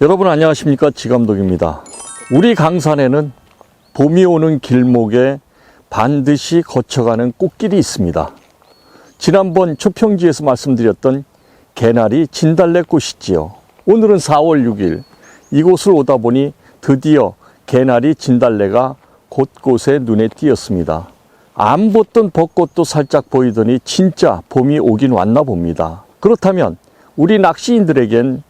여러분 안녕하십니까 지감독입니다. 우리 강산에는 봄이 오는 길목에 반드시 거쳐가는 꽃길이 있습니다. 지난번 초평지에서 말씀드렸던 개나리 진달래 꽃이지요. 오늘은 4월 6일 이곳을 오다 보니 드디어 개나리 진달래가 곳곳에 눈에 띄었습니다. 안 봤던 벚꽃도 살짝 보이더니 진짜 봄이 오긴 왔나 봅니다. 그렇다면 우리 낚시인들에겐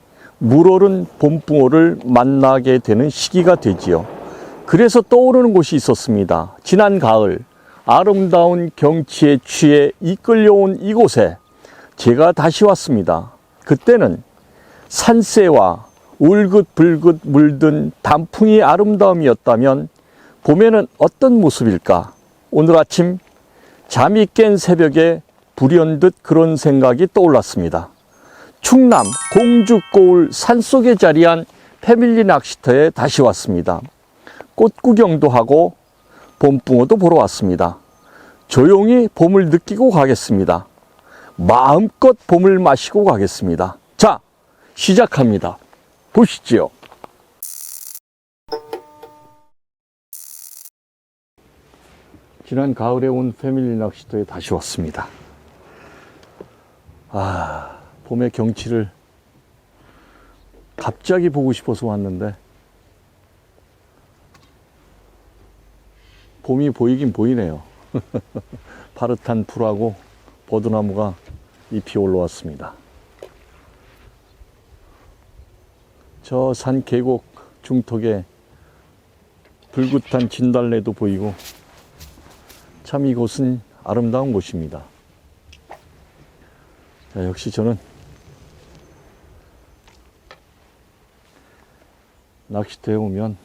물오른 봄붕어를 만나게 되는 시기가 되지요. 그래서 떠오르는 곳이 있었습니다. 지난 가을 아름다운 경치에 취해 이끌려온 이곳에 제가 다시 왔습니다. 그때는 산새와 울긋불긋 물든 단풍이 아름다움이었다면 봄에는 어떤 모습일까? 오늘 아침 잠이 깬 새벽에 불현듯 그런 생각이 떠올랐습니다. 충남 공주고을 산속에 자리한 패밀리 낚시터에 다시 왔습니다. 꽃 구경도 하고 봄붕어도 보러 왔습니다. 조용히 봄을 느끼고 가겠습니다. 마음껏 봄을 마시고 가겠습니다. 자, 시작합니다. 보시지요. 지난 가을에 온 패밀리 낚시터에 다시 왔습니다. 아, 봄의 경치를 갑자기 보고 싶어서 왔는데 봄이 보이긴 보이네요. 파릇한 풀하고 버드나무가 잎이 올라왔습니다. 저 산 계곡 중턱에 불긋한 진달래도 보이고 참 이곳은 아름다운 곳입니다. 자, 역시 저는 낚시터에 오면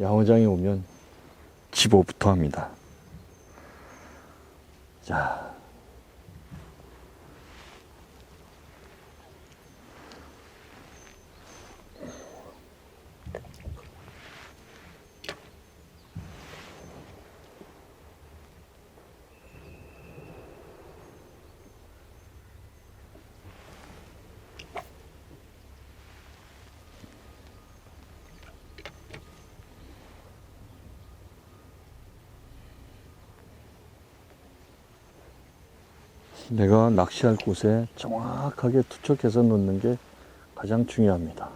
야구장에 오면 집어부터 합니다. 자. 내가 낚시할 곳에 정확하게 투척해서 놓는 게 가장 중요합니다.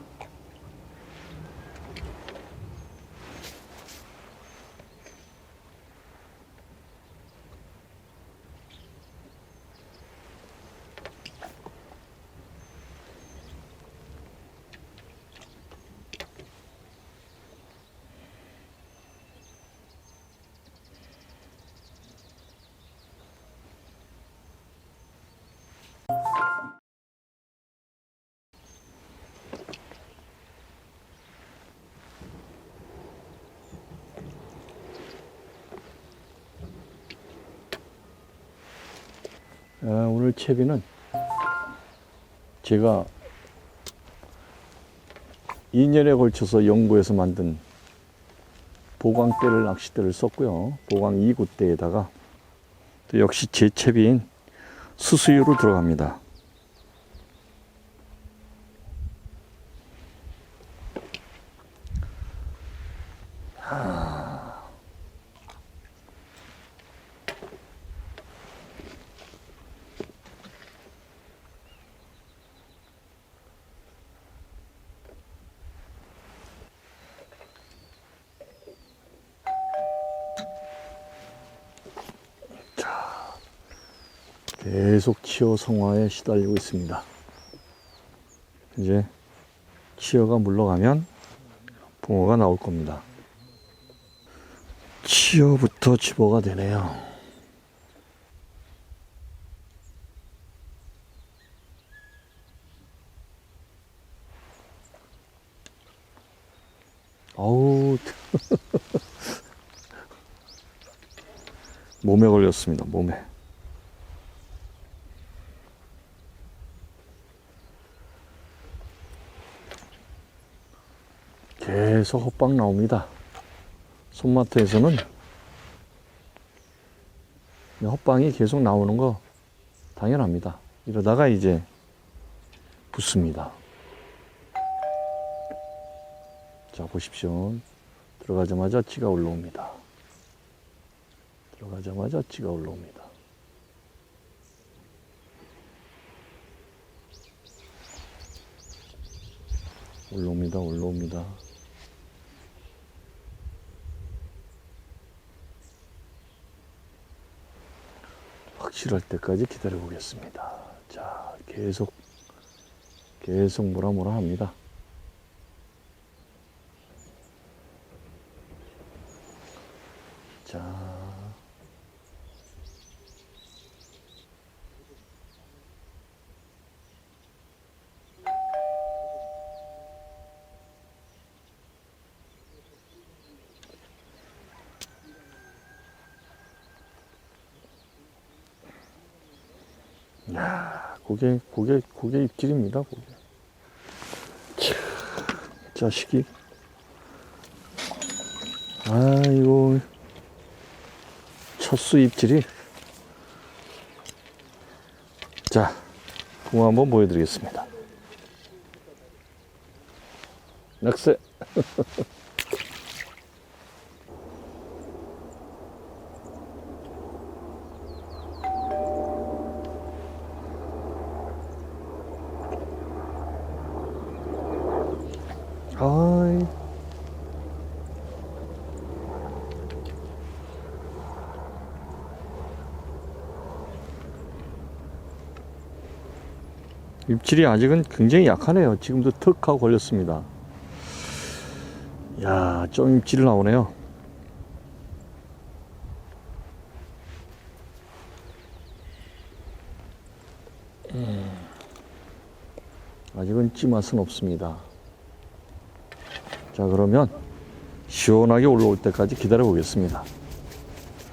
오늘 채비는 제가 2년에 걸쳐서 연구해서 만든 보광대를 낚싯대를 썼고요. 보광 2구대에다가 또 역시 제 채비인 수수유로 들어갑니다. 계속 치어 성화에 시달리고 있습니다. 이제 치어가 물러가면 붕어가 나올 겁니다. 치어부터 집어가 되네요. 아우 몸에 걸렸습니다. 몸에. 계속 헛방 나옵니다. 손마트에서는 헛방이 계속 나오는 거 당연합니다. 이러다가 이제 붙습니다. 자, 보십시오. 들어가자마자 찌가 올라옵니다. 들어가자마자 찌가 올라옵니다. 올라옵니다. 올라옵니다. 실할 때까지 기다려 보겠습니다. 자, 계속, 계속 뭐라 뭐라 합니다. 자. 야, 고개, 고개, 고개 입질입니다, 고개. 참, 자식이. 아이고, 첫수 입질이. 자, 붕어 한번 보여드리겠습니다. 낙세. 입질이 아직은 굉장히 약하네요. 지금도 턱 하고 걸렸습니다. 야, 좀 입질 나오네요. 음. 아직은 찌맛은 없습니다. 자, 그러면 시원하게 올라올 때까지 기다려 보겠습니다.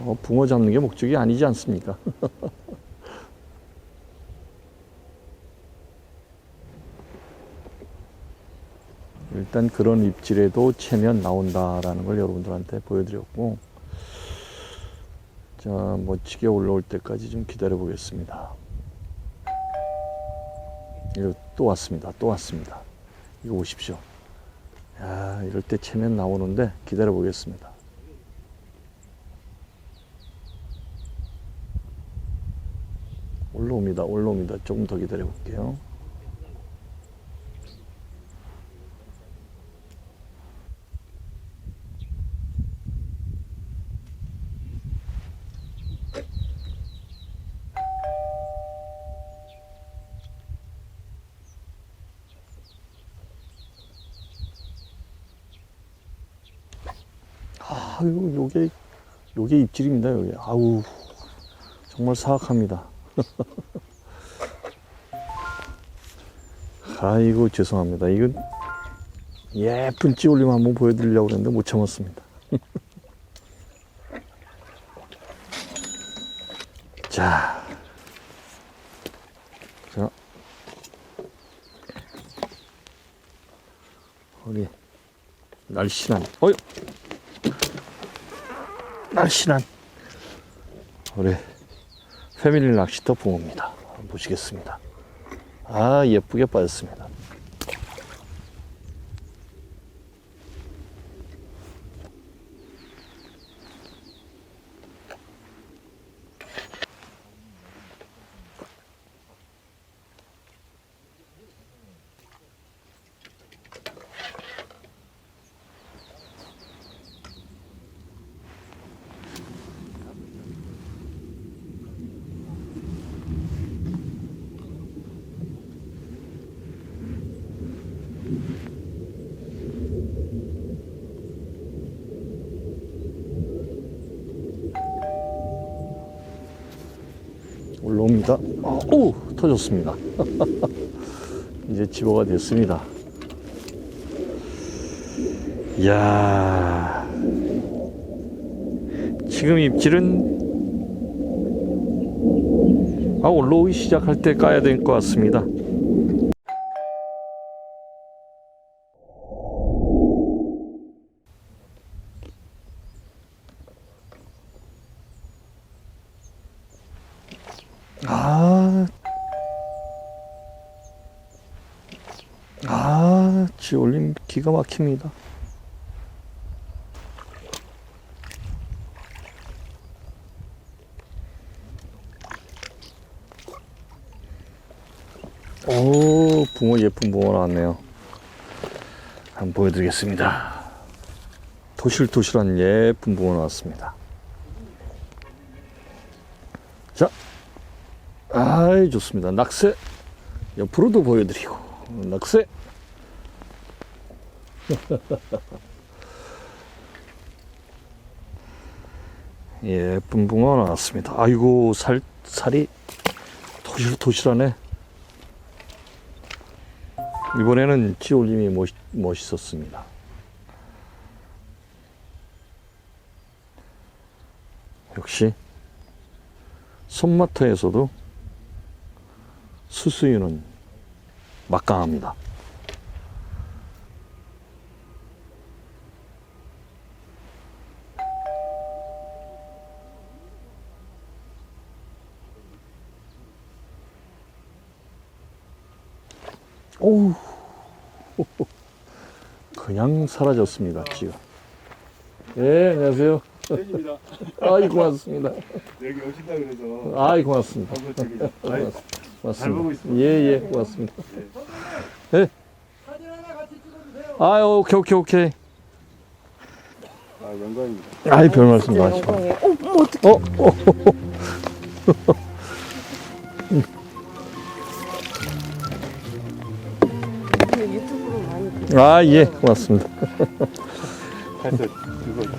어, 붕어 잡는 게 목적이 아니지 않습니까? 일단 그런 입질에도 체면 나온다라는 걸 여러분들한테 보여드렸고, 자, 멋지게 올라올 때까지 좀 기다려 보겠습니다. 이거 또 왔습니다. 또 왔습니다. 이거 보십시오. 야, 이럴 때 체면 나오는데 기다려 보겠습니다. 올라옵니다. 올라옵니다. 조금 더 기다려 볼게요. 아, 이거 요게 요게 입질입니다. 요게. 아우. 정말 사악합니다. 아이고 죄송합니다. 이건 예쁜 찌올림 한번 보여드리려고 했는데 못 참았습니다. 자, 자, 우리 날씬한, 어유, 날씬한 우리 패밀리 낚시터 붕어입니다. 보시겠습니다. 아, 예쁘게 빠졌습니다. 어, 오, 터졌습니다. 이제 집어가 됐습니다. 이야. 지금 입질은 아, 올라오기 시작할 때 까야 될 것 같습니다. 아, 아, 지올림 기가 막힙니다. 오, 붕어 예쁜 붕어 나왔네요. 한번 보여드리겠습니다. 도실도실한 예쁜 붕어 나왔습니다. 자, 아이 좋습니다. 낙새 옆으로도 보여드리고 낙새. 예쁜 붕어 나왔습니다. 아이고 살 살이 도실도실하네. 이번에는 지올림이 멋, 멋있었습니다. 역시 손마터에서도 수수유는 막강합니다. 오우. 그냥 사라졌습니다 지금 예 안녕하세요. 팬입니다. 아이 고맙습니다. 여기 오신다 그래서. 아이 고맙습니다. 저기 아이, 고맙습니다. 잘 보고 있습니다. 예 예 고맙습니다. 예? 아, 오케이 오케이 오케이. 아 영광입니다. 아이 별 말씀 마시고. 영광이에요. 어, 뭐 어떡해. 어, 어, 아, 예, 고맙습니다. 사진 내가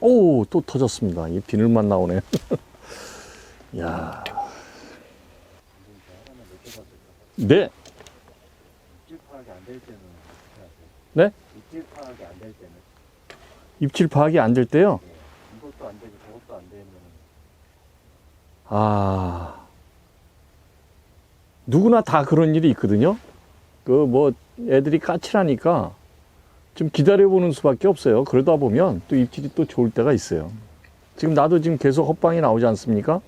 오, 또 터졌습니다. 이 비늘만 나오네. 야 네? 네? 입질 파악이 안 될 때요. 이것도 안 되고 저것도 안 되면 아, 누구나 다 그런 일이 있거든요. 그 뭐 애들이 까칠하니까 좀 기다려보는 수밖에 없어요. 그러다 보면 또 입질이 또 좋을 때가 있어요. 지금 나도 지금 계속 헛방이 나오지 않습니까?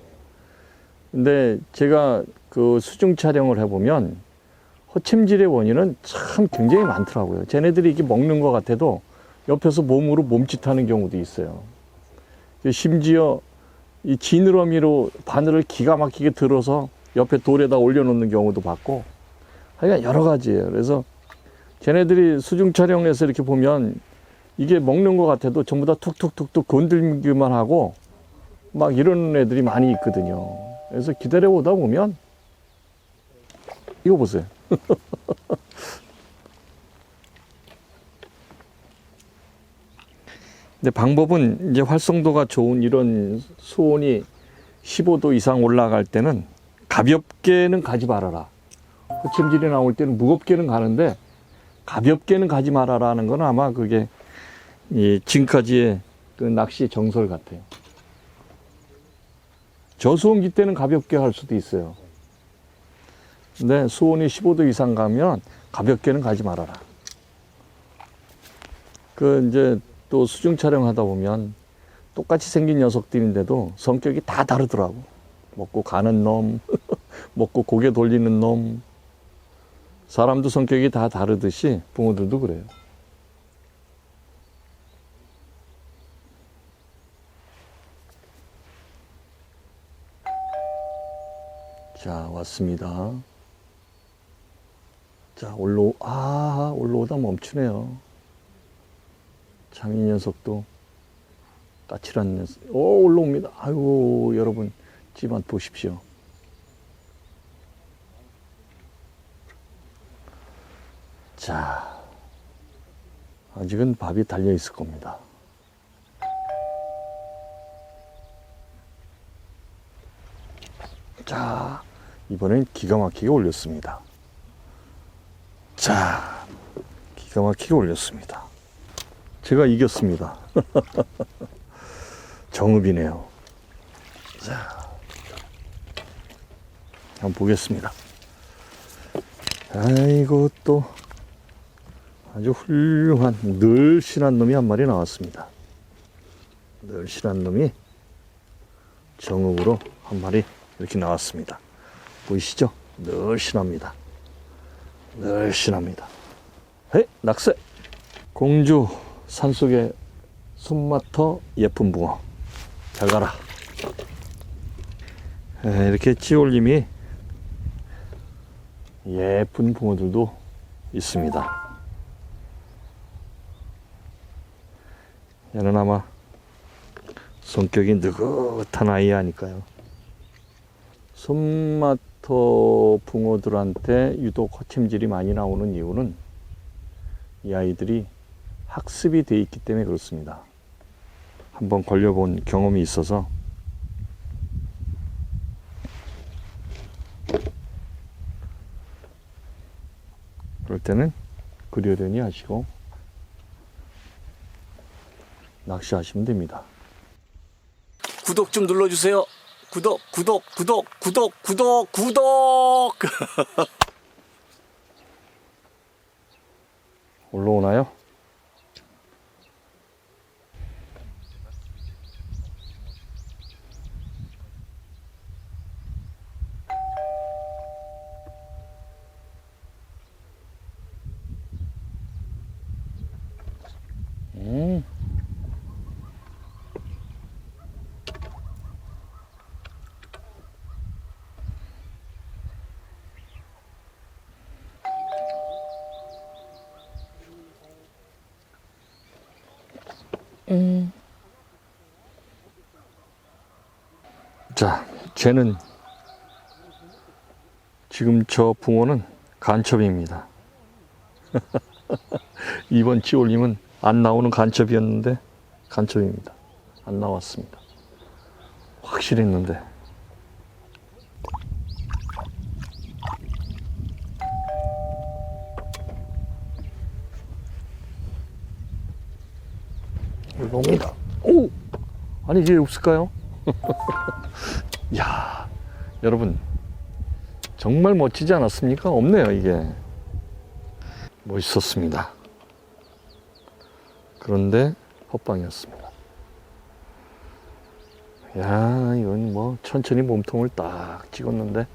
근데 제가 그 수중 촬영을 해보면 허챔질의 원인은 참 굉장히 많더라고요. 쟤네들이 이렇게 먹는 것 같아도 옆에서 몸으로 몸짓하는 경우도 있어요. 심지어 이 지느러미로 바늘을 기가 막히게 들어서 옆에 돌에다 올려놓는 경우도 봤고 하여간 여러 가지예요. 그래서 쟤네들이 수중 촬영에서 이렇게 보면 이게 먹는 것 같아도 전부 다 툭툭툭툭 건들기만 하고 막 이러는 애들이 많이 있거든요. 그래서 기다려보다 보면 이거 보세요. 근데 방법은 이제 활성도가 좋은 이런 수온이 15도 이상 올라갈 때는 가볍게는 가지 말아라. 호침질이 나올 때는 무겁게는 가는데 가볍게는 가지 말아라는 건 아마 그게 이 지금까지의 그 낚시 정설 같아요. 저수온기 때는 가볍게 할 수도 있어요. 근데 수온이 15도 이상 가면 가볍게는 가지 말아라. 그 이제 또 수중 촬영하다 보면 똑같이 생긴 녀석들인데도 성격이 다 다르더라고. 먹고 가는 놈, 먹고 고개 돌리는 놈. 사람도 성격이 다 다르듯이 붕어들도 그래요. 자, 왔습니다. 자, 올라, 아, 올라오다 멈추네요. 참, 이 녀석도 까칠한 녀석. 오, 올라옵니다. 아이고, 여러분, 집안 보십시오. 자, 아직은 밥이 달려 있을 겁니다. 자, 이번엔 기가 막히게 올렸습니다. 자, 기가 막히게 올렸습니다. 제가 이겼습니다. 정읍이네요. 자, 한번 보겠습니다. 아이고, 또, 아주 훌륭한 늘씬한 놈이 한 마리 나왔습니다. 늘씬한 놈이 정읍으로 한 마리 이렇게 나왔습니다. 보이시죠? 늘씬합니다. 늘씬합니다. 에 낙새 공주 산속의 숨마터 예쁜 붕어 잘 가라. 에, 이렇게 찌올림이 예쁜 붕어들도 있습니다. 얘는 아마 성격이 느긋한 아이 아닐까요? 손마터 붕어들한테 유독 거침질이 많이 나오는 이유는 이 아이들이 학습이 돼 있기 때문에 그렇습니다. 한번 걸려본 경험이 있어서 그럴 때는 그려려니 하시고 낚시하시면 됩니다. 구독 좀 눌러주세요. 구독, 구독, 구독, 구독, 구독, 구독! 올라오나요? 자, 쟤는 지금 저 붕어는 간첩입니다. 이번 찌올림은 안 나오는 간첩이었는데 간첩입니다. 안 나왔습니다. 확실했는데. 올라옵니다. 오! 아니 이게 없을까요? 야, 여러분 정말 멋지지 않았습니까? 없네요 이게 멋있었습니다. 그런데 헛방이었습니다. 야, 이건 뭐 천천히 몸통을 딱 찍었는데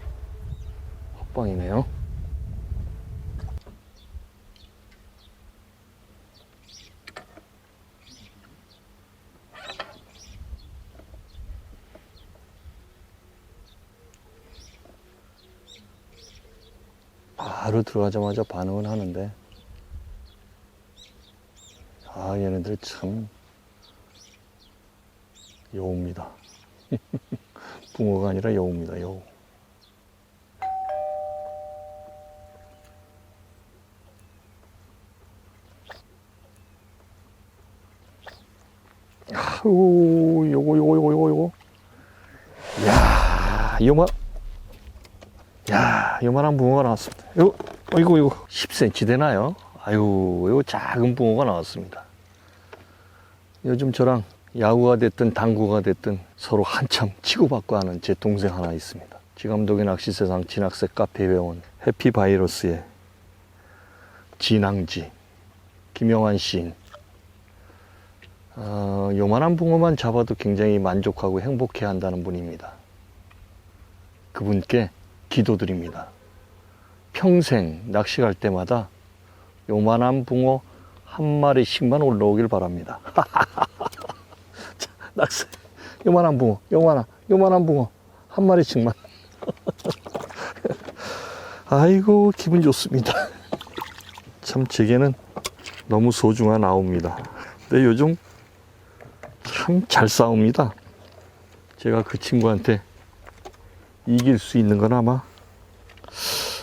헛방이네요. 바로 들어가자마자 반응을 하는데 아 얘네들 참 여우입니다. 붕어가 아니라 여우입니다 여우. 아우 요거 요거 요거 요거. 요거 야 요만 야, 요만한 붕어가 나왔습니다. 요, 이거, 이거, 10cm 되나요? 아유, 요 작은 붕어가 나왔습니다. 요즘 저랑 야구가 됐든 당구가 됐든 서로 한참 치고받고 하는 제 동생 하나 있습니다. 지감독의 낚시세상 진학생 카페 회원 해피바이러스의 진앙지 김영환 시인. 어, 요만한 붕어만 잡아도 굉장히 만족하고 행복해 한다는 분입니다. 그분께 기도드립니다. 평생 낚시 갈 때마다 요만한 붕어 한 마리씩만 올라오길 바랍니다. 자, 낚시 요만한 붕어, 요만한, 요만한 붕어 한 마리씩만. 아이고 기분 좋습니다. 참 제게는 너무 소중한 아우입니다. 근데 요즘 참 잘 싸웁니다. 제가 그 친구한테 이길 수 있는 건 아마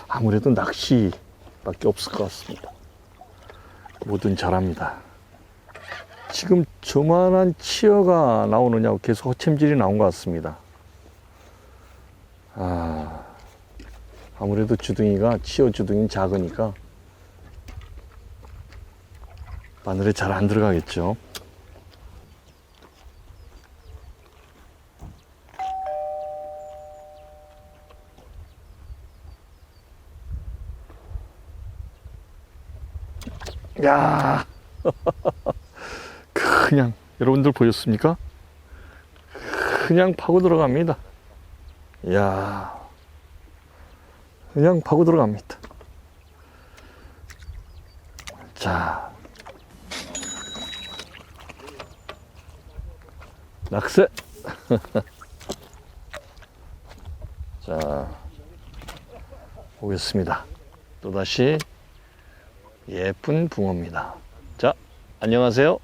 아무래도 낚시밖에 없을 것 같습니다. 뭐든 잘합니다. 지금 저만한 치어가 나오느냐고 계속 허챔질이 나온 것 같습니다. 아, 아무래도 주둥이가 치어 주둥이 작으니까 바늘에 잘 안 들어가겠죠. 야 그냥 여러분들 보셨습니까? 그냥 파고 들어갑니다. 야 그냥 파고 들어갑니다. 자 낙세 자 보겠습니다. 또다시 예쁜 붕어입니다. 자, 안녕하세요.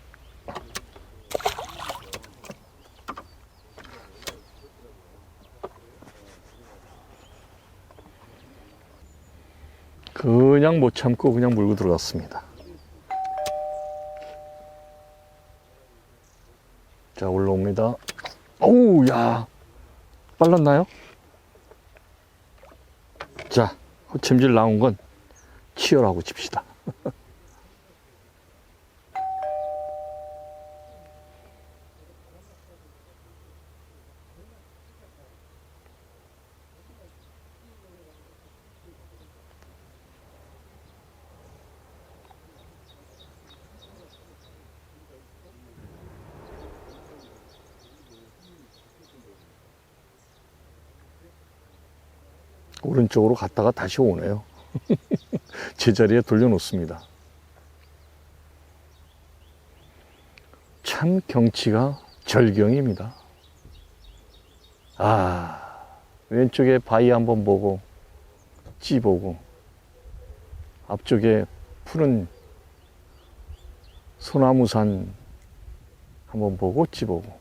그냥 못 참고 그냥 물고 들어갔습니다. 자, 올라옵니다. 어우, 야. 빨랐나요? 자, 호챔질 나온 건 치열하고 칩시다. 오른쪽으로 갔다가 다시 오네요. 제자리에 돌려놓습니다. 참 경치가 절경입니다. 아, 왼쪽에 바위 한번 보고, 찌 보고, 앞쪽에 푸른 소나무산 한번 보고, 찌 보고.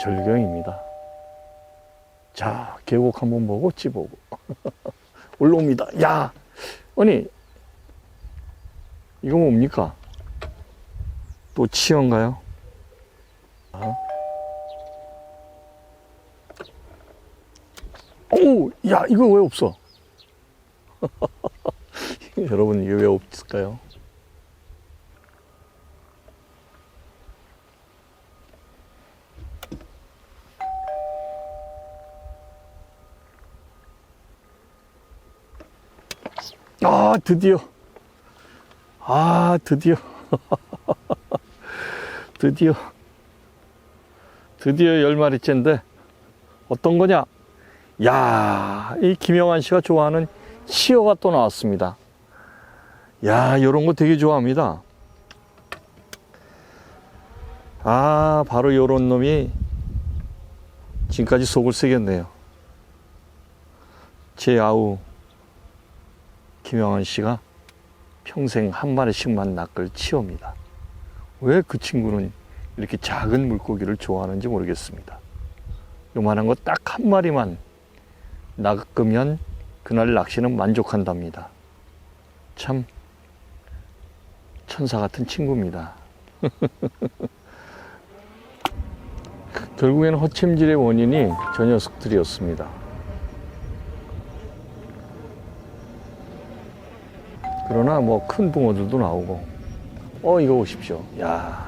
절경입니다. 자, 계곡 한번 보고, 찌 보고. 올라옵니다. 야, 아니, 이거 뭡니까? 또 치어인가요? 아. 오, 야, 이거 왜 없어? 여러분, 이게 왜 없을까요? 아, 드디어. 아, 드디어. 드디어. 드디어 열 마리째인데, 어떤 거냐? 야, 이 김영환 씨가 좋아하는 치어가 또 나왔습니다. 야, 요런 거 되게 좋아합니다. 아, 바로 요런 놈이 지금까지 속을 새겼네요. 제 아우, 김영환 씨가 평생 한 마리씩만 낚을 치어입니다. 왜 그 친구는 이렇게 작은 물고기를 좋아하는지 모르겠습니다. 요만한 거 딱 한 마리만 낚으면 그날 낚시는 만족한답니다. 참 천사 같은 친구입니다. 결국에는 허챔질의 원인이 저 녀석들이었습니다. 그러나 뭐 큰 붕어들도 나오고. 어 이거 보십시오. 야.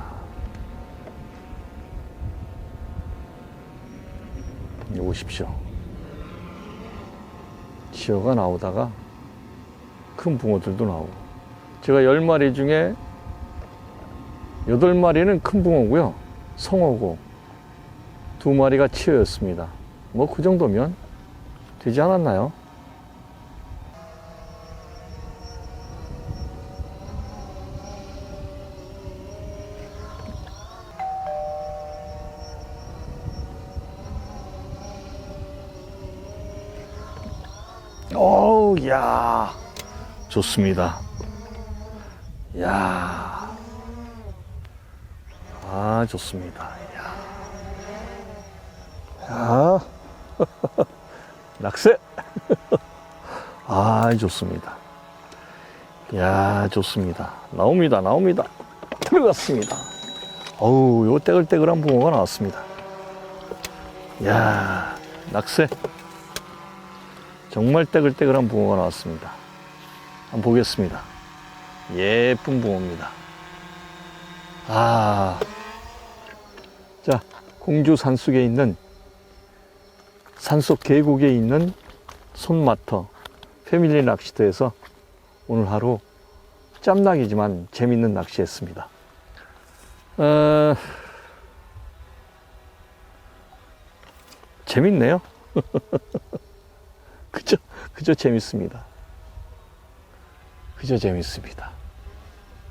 이거 보십시오. 치어가 나오다가 큰 붕어들도 나오고. 제가 열 마리 중에 여덟 마리는 큰 붕어고요. 성어고 두 마리가 치어였습니다. 뭐 그 정도면 되지 않았나요? 어우, 야 좋습니다. 야 아, 좋습니다. 야 야, 낙세. 아, 좋습니다. 야, 좋습니다. 나옵니다. 나옵니다. 들어갔습니다. 어우, 요 떼글떼글한 붕어가 나왔습니다. 야, 낙세. 정말 떼글떼글한 붕어가 나왔습니다. 한번 보겠습니다. 예쁜 붕어입니다. 아, 자, 공주 산속에 있는 산속 계곡에 있는 손마터 패밀리 낚시터에서 오늘 하루 짬nak이지만 재밌는 낚시했습니다. 어, 재밌네요. 그저, 그저 재밌습니다. 그저 재밌습니다.